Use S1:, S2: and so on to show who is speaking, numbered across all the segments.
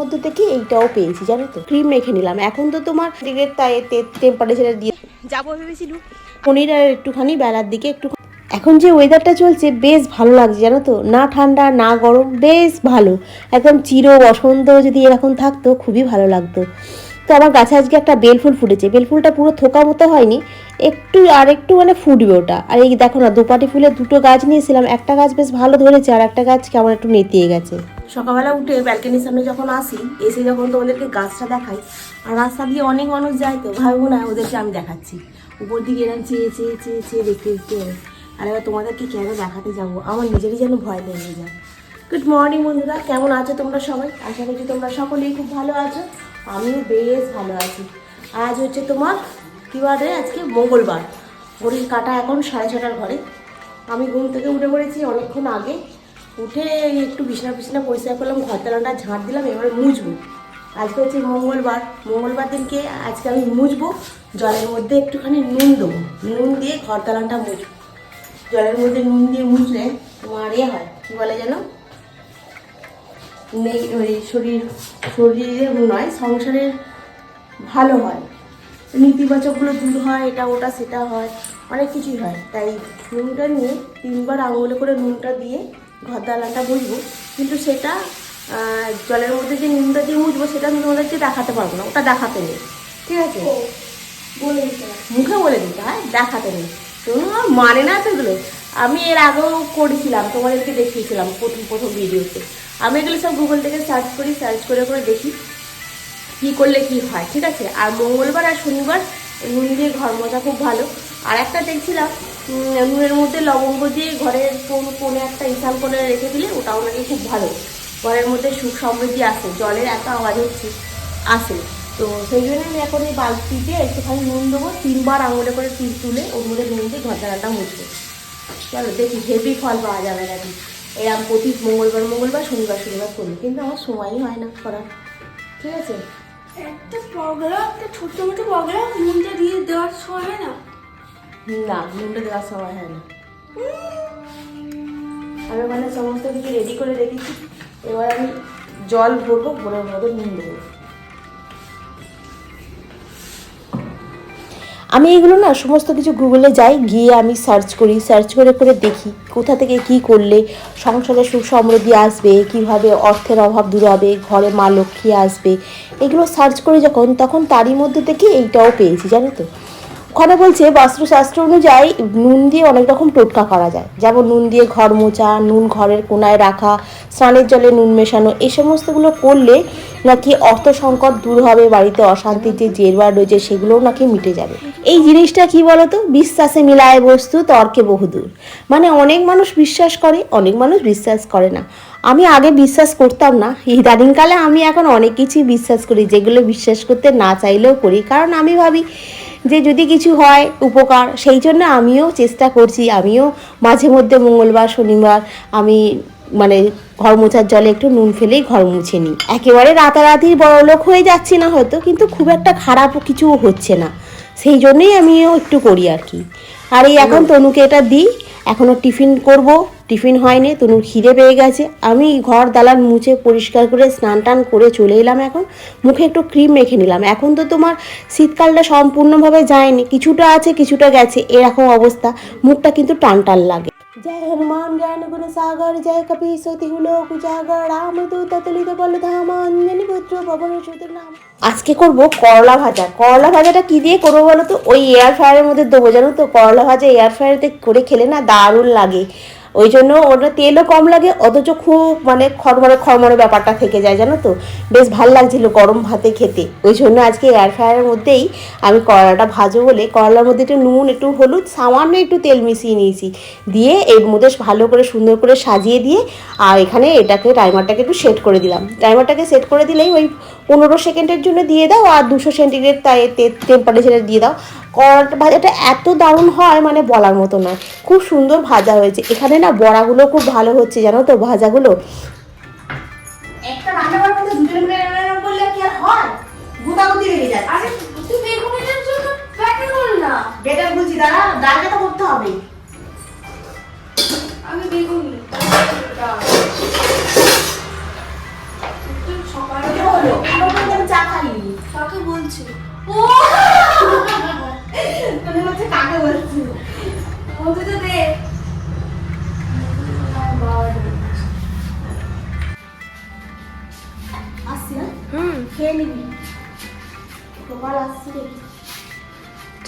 S1: মধ্যে থেকে এইটাও পেয়েছি জানো তো? ক্রিম মেখে নিলাম। এখন তো তোমার ডিগ্রির তাই টেম্পারেচারে দিয়ে যাব ভেবেছিল। পনির আর একটুখানি বেলার দিকে একটু এখন যে ওয়েদারটা চলছে বেশ ভালো লাগছে জানো তো? না ঠান্ডা না গরম বেশ ভালো। একদম চির বসন্ত যদি এরকম থাকতো খুবই ভালো লাগতো। তো আমার গাছে আজকে একটা বেলফুল ফুটেছে। বেলফুলটা পুরো থোকা মতো হয়নি। একটু আর একটু মানে ফুটবে ওটা। আর এই দেখো না দুপাটি ফুলের দুটো গাছ নিয়েছিলাম। একটা গাছ বেশ ভালো ধরেছে আর একটা গাছ কেমন একটু নেতিয়ে গেছে। সকালবেলা উঠে ব্যালকনির সামনে যখন আসি, এসে যখন তোমাদেরকে গাছটা দেখাই, আর রাস্তা দিয়ে অনেক মানুষ যায় তো ভাববো না ওদেরকে আমি দেখাচ্ছি। উপর দিকে এরকম চেয়ে চেয়ে চেয়ে চেয়ে দেখতে দেখতে। আর এবার তোমাদেরকে কেন দেখাতে যাব? আমার নিজেরই যেন ভয় লেগে যায়। গুড মর্নিং বন্ধুরা, কেমন আছো তোমরা সবাই? আশা করছি তোমরা সকলেই খুব ভালো আছো। আমিও বেশ ভালো আছি। আজ হচ্ছে তোমার, কী বারে আজকে মঙ্গলবার। ঘড়ির কাটা এখন সাড়ে ছটার ঘরে। আমি ঘুম থেকে উঠে পড়েছি অনেকক্ষণ আগে। উঠে একটু বিছনা বিছনা পরিষ্কার করলাম, ঘর তালাটা ঝাঁট দিলাম, এবারে মুছবো। আজকে হচ্ছে মঙ্গলবার। মঙ্গলবার দিনকে আজকে আমি মুছবো, জলের মধ্যে একটুখানি নুন দেবো। নুন দিয়ে ঘর মুছবো। জলের মধ্যে নুন দিয়ে মুছলে তোমার ইয়ে হয়, কী বলে যেন? নেই, ওই শরীর শরীরের নয় সংসারের ভালো হয়। নেতিবাচকগুলো দূর হয়, এটা ওটা সেটা হয়, অনেক কিছুই হয়। তাই নুনটা নিয়ে তিনবার আঙুলে করে নুনটা দিয়ে ঘর দালানটা মুছবো কিন্তু সেটা জলের মধ্যে যে নুনটা দিয়ে মুছবো সেটা আমি তোমাদেরকে দেখাতে পারব না ওটা দেখাতে নেই ঠিক আছে?
S2: বলে দিতে
S1: মুখে বলে দিতে হয় দেখাতে নেই। তুমি আমার মানে না তো এগুলো আমি এর আগেও করেছিলাম তোমাদেরকে দেখিয়েছিলাম প্রথম প্রথম ভিডিওতে। আমি এগুলো সব গুগল থেকে সার্চ করি সার্চ করে করে দেখি কি করলে কি হয় ঠিক আছে? আর মঙ্গলবার আর শনিবার নুন দিয়ে ঘর মোছা খুব ভালো। আর একটা দেখছিলাম নুনের মধ্যে লবঙ্গ দিয়ে ঘরের কোন কোণে একটা ইসান করে রেখে দিলে ওটাও নাকি খুব ভালো। ঘরের মধ্যে সুখ সমৃদ্ধি আসে, জলের এত আওয়াজ হচ্ছে, আসে। তো সেই জন্য আমি এখন এই বালতিতে একটুখানি নুন দেবো, তিনবার আঙুলে করে তিল তুলে ওর মধ্যে নুন দিয়ে ঘর জানাটা মুছবো। চলো দেখি, হেভি ফল পাওয়া যাবে নাকি? এরকম প্রতি মঙ্গলবার মঙ্গলবার, শনিবার শনিবার করি কিন্তু আমার সময়ই হয় না করার। ঠিক আছে?
S2: একটা প্রোগ্রাম একটা ছোট্ট মোটো প্রোগ্রাম নুনটা দিয়ে দেওয়ার সময় না।
S1: না সময় হয় না। আমি মানে সমস্ত কিছু রেডি করে রেখেছি। এবার আমি জল ভরবো, ভরে নুন দেবো। আমি এগুলো না সমস্ত কিছু গুগলে যাই, গিয়ে আমি সার্চ করি সার্চ করে করে দেখি কোথা থেকে কি করলে সংসারে সুখ সমৃদ্ধি আসবে, কীভাবে অর্থের অভাব দূর হবে, ঘরে মা লক্ষ্মী আসবে। এগুলো সার্চ করি যখন, তখন তারই মধ্যে থেকে এইটাও পেয়েছি, জানো তো? ওখানে বলছে বাস্তুশাস্ত্র অনুযায়ী নুন দিয়ে অনেক রকম টোটকা করা যায়। যেমন নুন দিয়ে ঘর মোছা, নুন ঘরের কোনায় রাখা, স্নানের জলে নুন মেশানো, এই সমস্তগুলো করলে নাকি অর্থ সংকট দূর হবে, বাড়িতে অশান্তির যে জেরবার রয়েছে সেগুলোও নাকি মিটে যাবে। এই জিনিসটা কি বলতো? বিশ্বাসে মিলায় বস্তু, তর্কে বহুদূর। মানে অনেক মানুষ বিশ্বাস করে, অনেক মানুষ বিশ্বাস করে না। আমি আগে বিশ্বাস করতাম না। ইদানিংকালে আমি এখন অনেক কিছুই বিশ্বাস করি, যেগুলো বিশ্বাস করতে না চাইলেও করি। কারণ আমি ভাবি যে যদি কিছু হয় উপকার, সেই জন্য আমিও চেষ্টা করছি। আমিও মাঝে মধ্যে মঙ্গলবার, শনিবার আমি মানে ঘর মোছার জলে একটু নুন ফেলেই ঘর মুছে নিই। একেবারে রাতারাতি বড়লোক হয়ে যাচ্ছি না হয়তো, কিন্তু খুব একটা খারাপ কিছু হচ্ছে না। সেই জন্যই আমিও একটু করি আর কি। আর এই এখন তনুকে এটা দিই, এখনও টিফিন করব। টিফিন হয়নি তনুর খিদে পেয়ে গেছে। আমি ঘর দালান মুছে পরিষ্কার করে স্নান টান করে চলে এলাম এখন। মুখে একটু ক্রিম মেখে নিলাম। এখন তো তোমার শীতকালটা সম্পূর্ণভাবে যায়নি। কিছুটা আছে কিছুটা গেছে। এরকম অবস্থা। মুখটা কিন্তু টান টান লাগে। জয় হনুমান জ্ঞান গুণ সাগর জয় কপি সতী লোক উজাগর রাম দূত তলিত বল ধাম অঞ্জনি পুত্র পবন সুতর নাম। আজকে করব করলা ভাজা। করলা ভাজাটা কি দিয়ে করব বলো তো? ওই এয়ার ফ্রায়ারের মধ্যে দেবো জানো তো? করলা ভাজা এয়ার ফ্রায়ারেতে করে খেলে না দারুণ লাগে। ওই জন্য ওটা তেলও কম লাগে, অথচ খুব মানে খরমরে খরমরে ব্যাপারটা থেকে যায়, জানো তো? বেশ ভালো লাগছিল গরম ভাতে খেতে। ওই জন্য আজকে এয়ার ফ্রায়ারের মধ্যেই আমি করলাটা ভাজবো বলে, করলার মধ্যে একটু নুন, একটু হলুদ, সামান্য একটু তেল মিশিয়ে নিয়েছি। দিয়ে এর মধ্যে ভালো করে সুন্দর করে সাজিয়ে দিয়ে, আর এখানে এটাকে টাইমারটাকে একটু সেট করে দিলাম। টাইমারটাকে সেট করে দিলেই ওই পনেরো সেকেন্ডের জন্য দিয়ে দাও, আর দুশো সেন্টিগ্রেড তাই টেম্পারেচারে দিয়ে দাও। করলাটা ভাজাটা এত দারুণ হয় মানে বলার মতো নয়। খুব সুন্দর ভাজা হয়েছে। এখানে না বড়াগুলো খুব ভালো হচ্ছে জানো তো ভাজাগুলো? একটা রান্না করার মধ্যে দুজনে মিলে রান্না করলে কি আর হয়? গুতাগুতি লেগে যায়।
S2: আরে তুই বেগুনের জন্য ব্যাটার বল না।
S1: দাঁড়া ডালটা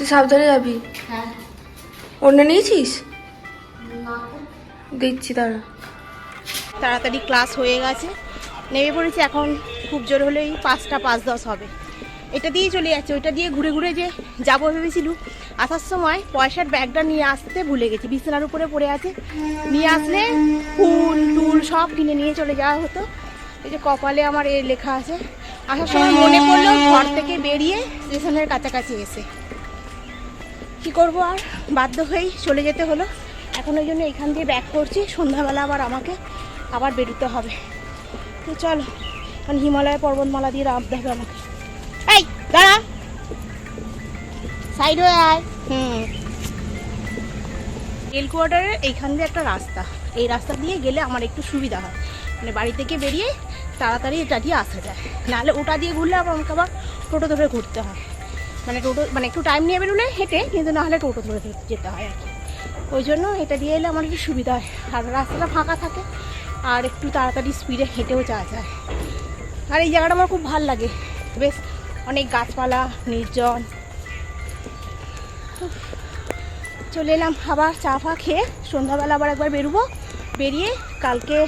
S2: তুই সাবধানে যাবি।
S3: হ্যাঁ।
S2: অন্য নিয়েছিস?
S3: না।
S2: দিচ্ছি তারা
S1: তাড়াতাড়ি ক্লাস হয়ে গেছে। নেমে পড়েছি এখন খুব জোর হলেই পাঁচটা পাঁচ দশ হবে। এটা দিয়েই চলে যাচ্ছে ওইটা দিয়ে ঘুরে ঘুরে যে যাব ভেবেছিলু আসার সময় পয়সার ব্যাগটা নিয়ে আসতে ভুলে গেছি বিছানার উপরে পড়ে আছে। নিয়ে আসলে ফুল টুল সব কিনে নিয়ে চলে যাওয়া হতো। এই যে কপালে আমার এ লেখা আছে আসার সময় মনে পড়ল ঘর থেকে বেরিয়ে স্টেশনের কাছাকাছি এসে। কি করব আর? বাধ্য হয়েই চলে যেতে হলো। এখন ওই জন্য এখান দিয়ে ব্যাক করছি। সন্ধ্যাবেলা আবার আমাকে আবার বেরোতে হবে। তো চলো, কারণ হিমালয় পর্বতমালা দিয়ে নামতে হবে আমাকে। এই, দাঁড়া। সাইড হয়ে আয়। হুম। রেল কোয়ার্টারের এইখান দিয়ে একটা রাস্তা। এই রাস্তা দিয়ে গেলে আমার একটু সুবিধা হয়। মানে বাড়ি থেকে বেরিয়ে তাড়াতাড়ি এটা দিয়ে আসা যায়। নাহলে ওটা দিয়ে ঘুরলে আবার আমাকে আবার টোটো ধরে ঘুরতে হয়। মানে টোটো মানে একটু টাইম নিয়ে বেরোলে হেঁটে, কিন্তু না হলে টোটো ধরে যেতে হয় আর কি। ওই জন্য এটা দিয়ে এলে আমার একটু সুবিধা হয়। আর রাস্তাটা ফাঁকা থাকে, আর একটু তাড়াতাড়ি স্পিডে হেঁটেও যাওয়া যায়। আর এই জায়গাটা আমার খুব ভালো লাগে। বেশ অনেক গাছপালা, নির্জন। চলে এলাম আবার চা ফা খেয়ে, সন্ধ্যাবেলা আবার একবার বেরোবো। বেরিয়ে কালকে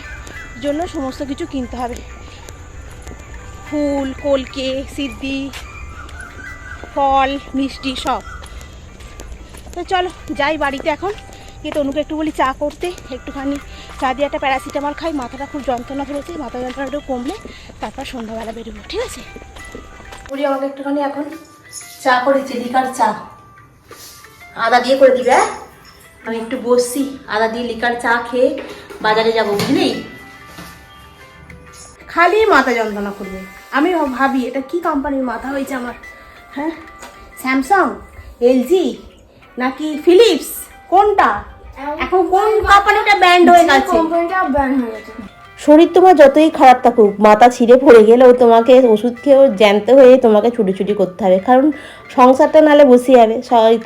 S1: জন্য সমস্ত কিছু কিনতে হবে। ফুল, কলকে, সিদ্ধি ফল, মিষ্টি সব। তো চলো, যাই বাড়িতে এখন। গিয়ে তনুকে একটু বলি চা করতে। একটুখানি চা দিয়ে একটা প্যারাসিটামল খাই। মাথাটা খুব যন্ত্রণা ধরেছে মাথা যন্ত্রণা একটু কমলে তারপর সন্ধ্যাবেলা বেরোবো, ঠিক আছে?
S3: বলি আমাকে একটুখানি এখন। চা করেছি, লিকার চা। আদা দিয়ে করে দিবে হ্যাঁ? আমি একটু বসছি, আদা দিয়ে লিকার চা খেয়ে বাজারে যাব, বুঝলি?
S1: খালি মাথা যন্ত্রণা করবে। আমি ভাবি, এটা কি কোম্পানির মাথা হয়েছে আমার? হ্যাঁ? স্যামসাং এলজি নাকি ফিলিপস কোনটা? এখন কোন কোম্পানিটা ব্যান্ড হয়ে গেছে?
S2: কোম্পানিটা ব্যান হয়ে গেছে।
S3: শরীর তোমার যতই খারাপ থাকুক মাথা ছিঁড়ে পড়ে গেলেও তোমাকে ওষুধ খেয়েও জ্যান্ত হয়ে তোমাকে ছুটি করতে হবে। কারণ সংসারটা নালে বসে যাবে।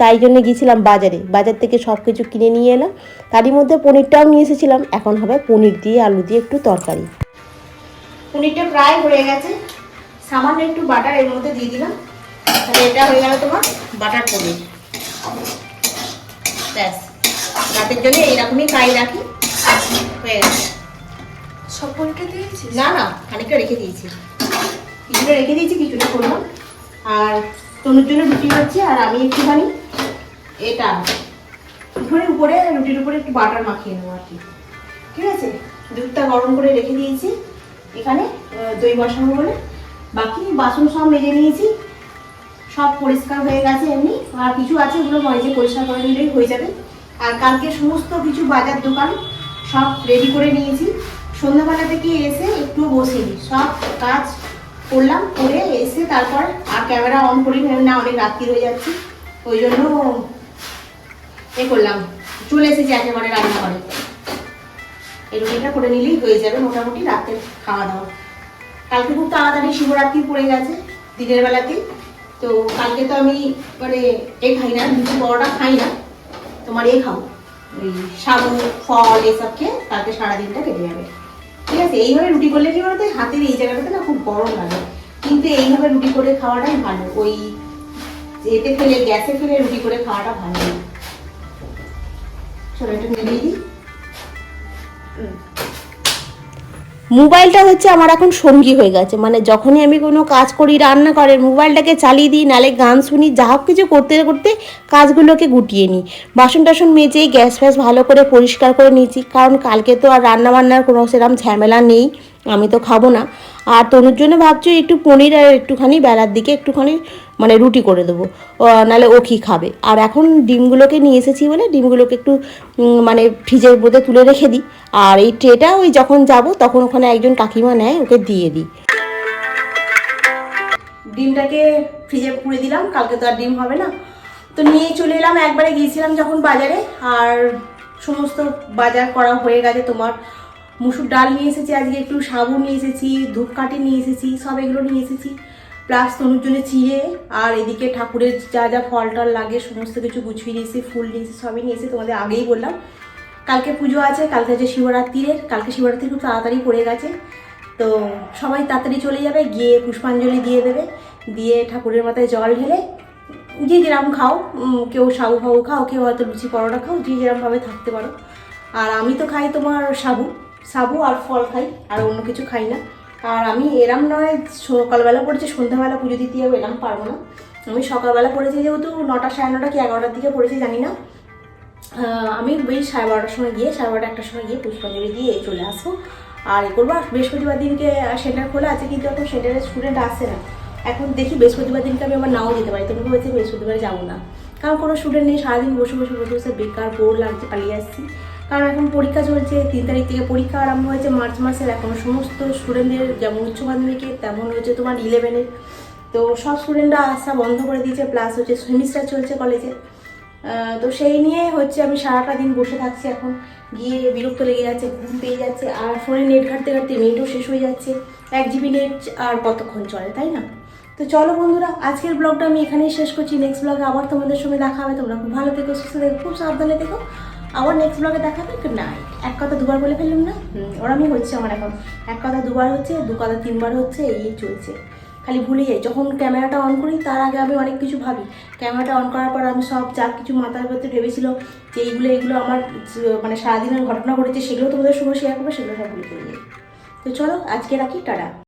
S3: তাই জন্য গিয়েছিলাম বাজারে। বাজার থেকে সব কিছু কিনে নিয়ে এলাম। তারই মধ্যে পনিরটাও নিয়ে এসেছিলাম। এখন হবে পনির দিয়ে আলু দিয়ে একটু তরকারি।
S1: পনিরটা প্রায় হয়ে গেছে। সামান্য একটু বাটার এর মধ্যে দিয়ে দিলাম। তাহলে এটা হয়ে গেল তোমার বাটার পনির। ব্যাস। রাতের জন্য এইরকমই কাই রাখি। হয়ে গেছে
S2: সব পনিরটা দিয়েছিস?
S1: না না খানিকটা রেখে দিয়েছি। কিছুটা রেখে দিয়েছি কিছুটা করলাম। আর তনুর জন্য রুটি হচ্ছে আর আমি একটুখানি এটা একটুখানি উপরে রুটির উপরে একটু বাটার মাখিয়ে নেব আর কি। ঠিক আছে? দুধটা গরম করে রেখে দিয়েছি। এখানে দই বসাবো বলে। বাকি বাসন সব মেজে নিয়েছি। সব পরিষ্কার হয়ে গেছে এমনি। আর কিছু আছে ওগুলো মজে পরিষ্কার করে নিলেই হয়ে যাবে। আর কালকে সমস্ত কিছু বাজার দোকান সব রেডি করে নিয়েছি। সন্ধ্যাবেলা থেকে এসে একটু বসিনি সব কাজ করলাম, করে এসে তারপর আর ক্যামেরা অন করি না অনেক রাত্রি হয়ে যাচ্ছে। ওই জন্য এ করলাম। চলে এসেছি একেবারে রান্নাঘরে। এই রুটিটা করে নিলেই হয়ে যাবে মোটামুটি রাতের খাওয়া দাওয়া। কালকে খুব তাড়াতাড়ি শিবরাত্রি পড়ে গেছে দিনের বেলাতেই। তো কালকে তো আমি মানে এ খাই না লুচি পরোটা খাই না। তোমার এ খাও ওই সাবু ফল এসব খেয়ে কালকে সারাদিনটা কেটে যাবে। ঠিক আছে, এইভাবে রুটি করলে কি বলতো, হাতের এই জায়গাটাতে না খুব গরম লাগে। কিন্তু এইভাবে রুটি করে খাওয়াটাই ভালো। ওই এতে ফেলে, গ্যাসে ফেলে রুটি করে খাওয়াটা ভালো চলো একটু মিলিয়ে দিই। হুম।
S3: মোবাইলটা হচ্ছে আমার এখন সঙ্গী হয়ে গেছে। মানে যখনই আমি কোনো কাজ করি রান্না করে মোবাইলটাকে চালিয়ে দিই, নালে গান শুনি, যা হোক কিছু করতে করতে কাজগুলোকে গুটিয়ে নিই। বাসন টাসন মেজে গ্যাস ফ্যাস ভালো করে পরিষ্কার করে নিয়েছি। কারণ কালকে তো আর রান্না বান্নার কোনো সেরকম ঝামেলা নেই। আমি তো খাব না। আর তনুর জন্য ভাবছি একটু পনির আর একটুখানি বেলার দিকে একটুখানি মানে রুটি করে দেবো। নাহলে ও কি খাবে। আর এখন ডিমগুলোকে নিয়ে এসেছি বলে ডিমগুলোকে একটু মানে ফ্রিজের মধ্যে তুলে রেখে দিই। আর এই ট্রেটা ওই যখন যাব তখন ওখানে একজন কাকিমা নেয়, ওকে দিয়ে দিই।
S1: ডিমটাকে ফ্রিজে পুড়ে দিলাম, কালকে তো আর ডিম হবে না। তো নিয়ে চলে এলাম, একবারে গিয়েছিলাম যখন বাজারে, আর সমস্ত বাজার করা হয়ে গেছে তোমার। মুসুর ডাল নিয়ে এসেছি, আজকে একটু সাবু নিয়ে এসেছি ধূপকাঠি নিয়ে এসেছি, সব এগুলো নিয়ে এসেছি। প্লাস তনুর জন্য চিড়ে আর এদিকে ঠাকুরের যা যা ফল টল লাগে, সমস্ত কিছু গুছিয়ে নিয়েছি ফুল নিয়েছি সবই নিয়েছি তোমাদের আগেই বললাম। কালকে পুজো আছে, কালকে আছে শিবরাত্রির, কালকে শিবরাত্রি খুব তাড়াতাড়ি পড়ে গেছে। তো সবাই তাড়াতাড়ি চলে যাবে, গিয়ে পুষ্পাঞ্জলি দিয়ে দেবে, দিয়ে ঠাকুরের মাথায় জল ঢেলে যে যেরকম খাও কেউ সাবু ফাবু খাও, কেউ হয়তো লুচি পরোটা খাও, যে যেরকমভাবে থাকতে পারো। আর আমি তো খাই তোমার সাবু। সাবু আর ফল খাই, আর অন্য কিছু খাই না। আর আমি এরম নয়, সকালবেলা পড়েছি, সন্ধ্যাবেলা পুজো দিতে যাব এরম পারব না। আমি সকালবেলা পড়েছি যেহেতু নটা সাড়ে নটা কি এগারোটার দিকে পড়েছি, জানি না। আমি ওই সাড়ে বারোটার সময় গিয়ে, সাড়ে বারোটা একটার সময় গিয়ে পুষ্পাঞ্জলি দিয়ে চলে আসব। আর এ করব বৃহস্পতিবার দিনকে সেন্টার খোলা আছে, কিন্তু এখন সেন্টারের স্টুডেন্ট আসে না। এখন দেখি বৃহস্পতিবার দিনকে আমি আমার নাও যেতে পারি তোমাকে বলছি বৃহস্পতিবারে যাব না। কারণ কোনো স্টুডেন্ট নেই, সারাদিন বসে বসে বসে বসে, বেকার বোর লাগছে, পালিয়ে আসছি। কারণ এখন পরীক্ষা চলছে, তিন তারিখ থেকে পরীক্ষা আরম্ভ হয়েছে, মার্চ মাসের এখন সমস্ত স্টুডেন্টদের যেমন উচ্চ মাধ্যমিকের তেমন হচ্ছে তোমার ইলেভেনের তো সব স্টুডেন্টরা আসা বন্ধ করে দিয়েছে প্লাস হচ্ছে সেমিস্টার চলছে কলেজে তো সেই নিয়ে হচ্ছে আমি সারাটা দিন বসে থাকছি এখন। গিয়ে বিরক্ত লেগে যাচ্ছে, ঘুম পেয়ে যাচ্ছে, আর ফোনে নেট ঘাটতে ঘাটতে নেটও শেষ হয়ে যাচ্ছে। এক জিবি নেট আর কতক্ষণ চলে, তাই না? তো চলো বন্ধুরা, আজকের ব্লগটা আমি এখানেই শেষ করছি। নেক্সট ব্লগে আবার তোমাদের সঙ্গে দেখা হবে। তোমরা খুব ভালো থেকো, সুস্থ থেকো, খুব সাবধানে থেকো। আবার নেক্সট ব্লগে দেখা হবে গুড নাইট এক কথা দুবার বলে ফেললাম না? ওরমই হচ্ছে আমার এখন এক কথা দুবার হচ্ছে দু কথা তিনবার হচ্ছে এই চলছে। খালি ভুলে যাই। যখন ক্যামেরাটা অন করি তার আগে আমি অনেক কিছু ভাবি। ক্যামেরাটা অন করার পর আমি সব যা কিছু মাথার ভেতরে ভেবেছিল যে এইগুলো এইগুলো আমার মানে সারাদিনের ঘটনা ঘটেছে সেগুলো তোমাদের সঙ্গে শেয়ার করব সেগুলো সব ভুলে চলে যাই। তো চলো আজকে রাখি টাটা।